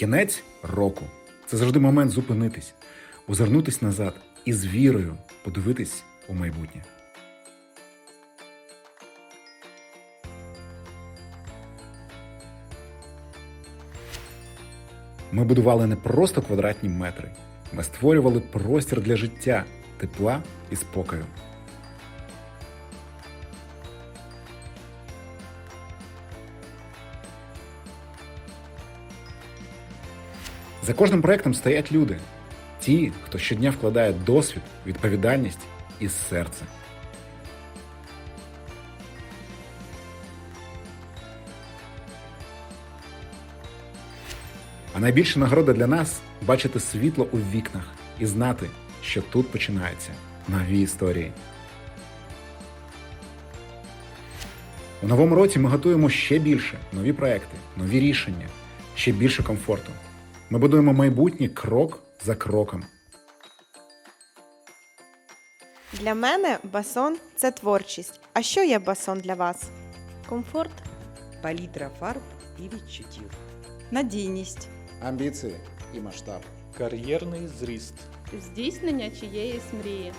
Кінець року це завжди момент зупинитись, озирнутись назад і з вірою подивитись у майбутнє. Ми будували не просто квадратні метри, ми створювали простір для життя, тепла і спокою. За кожним проектом стоять люди, ті, хто щодня вкладає досвід, відповідальність і серце. А найбільша нагорода для нас бачити світло у вікнах і знати, що тут починаються нові історії. У новому році ми готуємо ще більше нові проекти, нові рішення, ще більше комфорту. Ми будуємо майбутнє крок за кроком. Для мене басон це творчість. А що є басон для вас? Комфорт, палітра фарб і відчуттів. надійність, Амбіції і масштаб. Кар'єрний зріст. здійснення чиєїсь мрії.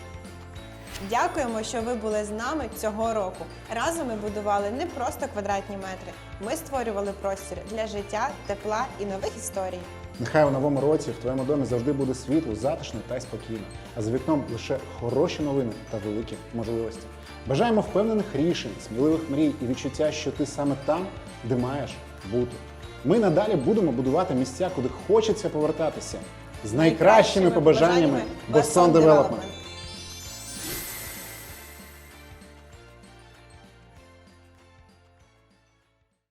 Дякуємо, що ви були з нами цього року. Разом ми будували не просто квадратні метри. Ми створювали простір для життя, тепла і нових історій. Нехай у новому році в твоєму домі завжди буде світло, затишно та й спокійно, а за вікном лише хороші новини та великі можливості. Бажаємо впевнених рішень, сміливих мрій і відчуття, що ти саме там, де маєш бути. Ми надалі будемо будувати місця, куди хочеться повертатися з найкращими побажаннями Босон Девелопмент.